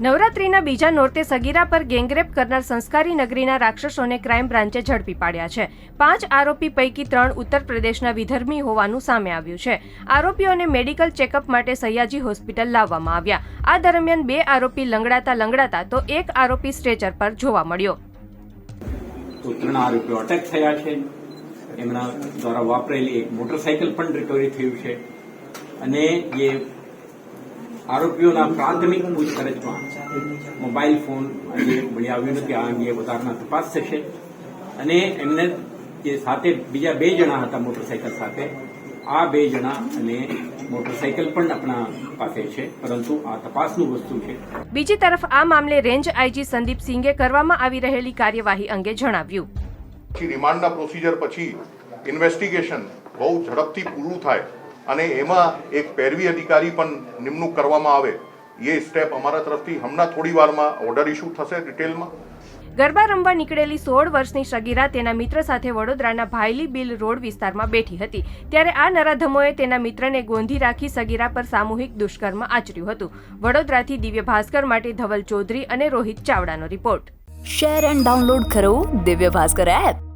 નવરાત્રીના બીજા નોરતે સગીરા પર ગેંગરેપ કરનાર સંસ્કારી નગરીના રાક્ષસોને ક્રાઇમ બ્રાન્ચે ઝડપી પાડ્યા છે. પાંચ આરોપી પૈકી ત્રણ ઉત્તર પ્રદેશના વિધર્મી હોવાનું સામે આવ્યું છે. આરોપીઓને મેડિકલ ચેકઅપ માટે સયાજી હોસ્પિટલ લાવવામાં આવ્યા. આ દરમિયાન બે આરોપી લંગડાતા લંગડાતા તો એક આરોપી સ્ટ્રેચર પર જોવા મળ્યો. ત્રણ આરોપીઓ અટક થયા છે. એમના દ્વારા વાપરેલી એક મોટરસાયકલ પણ રિકવરી થયું છે. અને જે આરોપીઓના પ્રાથમિક પૂછપરછમાં મોબાઈલ ફોન આજે મળી આવ્યું નથી આ અંગે વધારાના તપાસ થશે. અને એમને જે સાથે બીજા બે જણા હતા મોટરસાયકલ સાથે આ બે જણા અને મોટરસાયકલ પણ આપણા પાસે છે પરંતુ આ તપાસનું વસ્તુ છે. બીજી તરફ આ મામલે રેન્જ આઈજી સંદીપ સિંઘે કરવામાં આવી રહેલી કાર્યવાહી અંગે જણાવ્યું. રિમાન્ડના પ્રોસિજર પછી ઇન્વેસ્ટિગેશન બહુ ઝડપથી પૂરું થાય. અને એમાં એક પેરવી અધિકારી પણ નિમણૂક કરવામાં આવે એ સ્ટેપ અમારા તરફથી હમણાં થોડી વારમાં ઓર્ડર ઇસ્યુ થશે ડિટેલમાં ગરબા રમવા નીકળેલી સોળ વર્ષની સગીરા તેના મિત્ર સાથે વડોદરાના ભાયલી બિલ રોડ વિસ્તારમાં બેઠી હતી. ત્યારે આ નરાધમોએ તેના મિત્રને ગોંધી રાખી સગીરા પર સામૂહિક દુષ્કર્મ આચર્યું હતું. વડોદરાથી દિવ્ય ભાસ્કર માટે ધવલ ચૌધરી અને રોહિત ચાવડાનો રિપોર્ટ શેર એન્ડ ડાઉનલોડ કરો દિવ્ય ભાસ્કર એપ